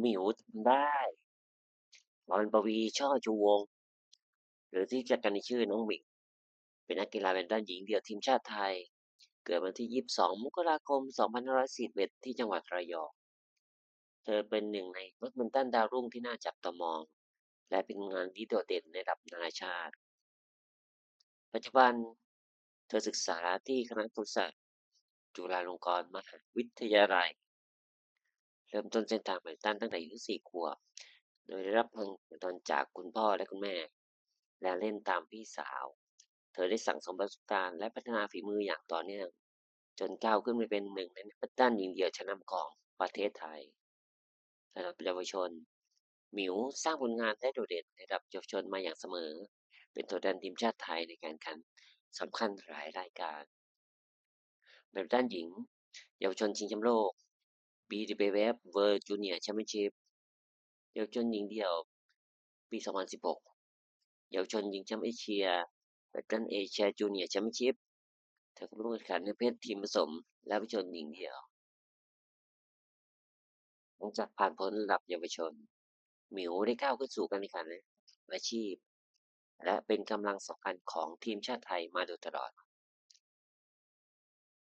หมิวทำได้พรปวีช่อชูวงศ์หรือที่จักกันในชื่อน้องหมิงเป็นนักกีฬาแบดมินตันหญิงเดี่ยวทีมชาติไทย เกิดวันที่ 22 มกราคม 2541 ที่จังหวัดระยอง เธอเป็นหนึ่งในนักแบดมินตันดาวรุ่งที่น่าจับตามอง และเป็นงานที่โดดเด่นในระดับนานาชาติ ปัจจุบัน เธอศึกษาที่คณะครุศาสตร์จุฬาลงกรณ์มหาวิทยาลัย เริ่มต้นเส้นทางแบดมินตันตั้งแต่อายุ4ขวบ โดยได้รับแรงผลักดันจากคุณพ่อและคุณแม่ และเล่นตามพี่สาว เธอได้สั่งสมประสบการณ์และพัฒนาฝีมืออย่างต่อเนื่อง จนก้าวขึ้นไปเป็นหนึ่งในนักแบดมินตันหญิงเดี่ยวชั้นนำของประเทศไทยระดับเยาวชน หมิวสร้างผลงานได้โดดเด่นในระดับเยาวชนมาอย่างเสมอ เป็นตัวแทนทีมชาติไทยในการแข่งขันสำคัญหลายรายการแบดมินตันหญิง เยาวชนชิงแชมป์โลก BWF World Junior Championship เยาวชนหญิงเดี่ยว ปี 2016 เยาวชนหญิงแชมป์เอเชียแบดมินตันเอเชียจูเนียร์แชมเปี้ยนชิพเธอร่วมแข่งขันในเพศทีมผสม และเยาวชนหญิงเดี่ยว หลังจากผ่านพ้นระดับเยาวชน หมิวได้ก้าวขึ้นสู่การแข่งขันอาชีพ และเป็นกำลังสำคัญของทีมชาติไทยมาโดยตลอด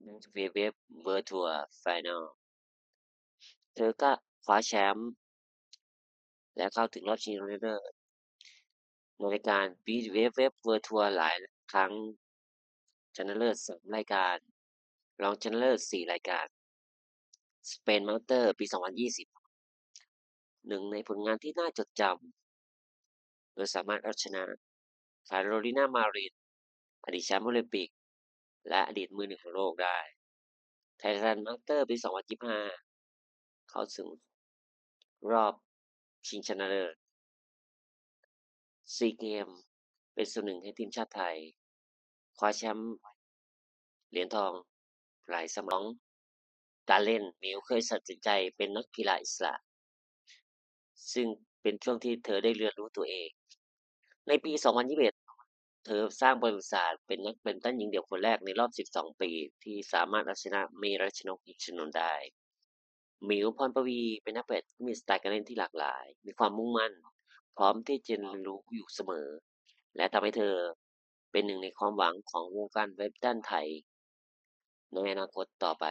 ใน WWF World Tour Final เธอก็คว้าแชมป์และเข้าถึงรอบชิงชนะเลิศในรายการ BWF World Tour หลายครั้งชนะเลิศสามรายการ รองชนะเลิศสี่รายการสเปนมาสเตอร์ปี 2020 หนึ่งในผลงานที่น่าจดจำโดยสามารถเอาชนะคาโรลินามารินอดีตแชมป์โอลิมปิก และอดีตมือหนึ่งของโลกได้ไทยแลนด์มาสเตอร์ปี 2025 เข้าถึงรอบชิงชนะเลิศซีเกมเป็นส่วนหนึ่งให้ทีมชาติไทย คว้าแชมป์เหรียญทองหลายสมองการเล่นมิวเคยตัดสินใจเป็นนักกีฬาอิสระ ซึ่งเป็นช่วงที่เธอได้เรียนรู้ตัวเอง ในปี 2021 เธอสร้างประวัติศาสตร์เป็นนักแบดมินตันหญิงเดี่ยวคนแรกในรอบ 12 ปี ที่สามารถเอาชนะเมรัชนกอิชนนได้ หมิว พรปวี เป็นนักแบดที่มีสไตล์การเล่นที่หลากหลาย มีความมุ่งมั่น พร้อมที่จะเรียนรู้อยู่เสมอ และทำให้เธอเป็นหนึ่งในความหวังของวงการแบดมินตันไทย ในอนาคตต่อไป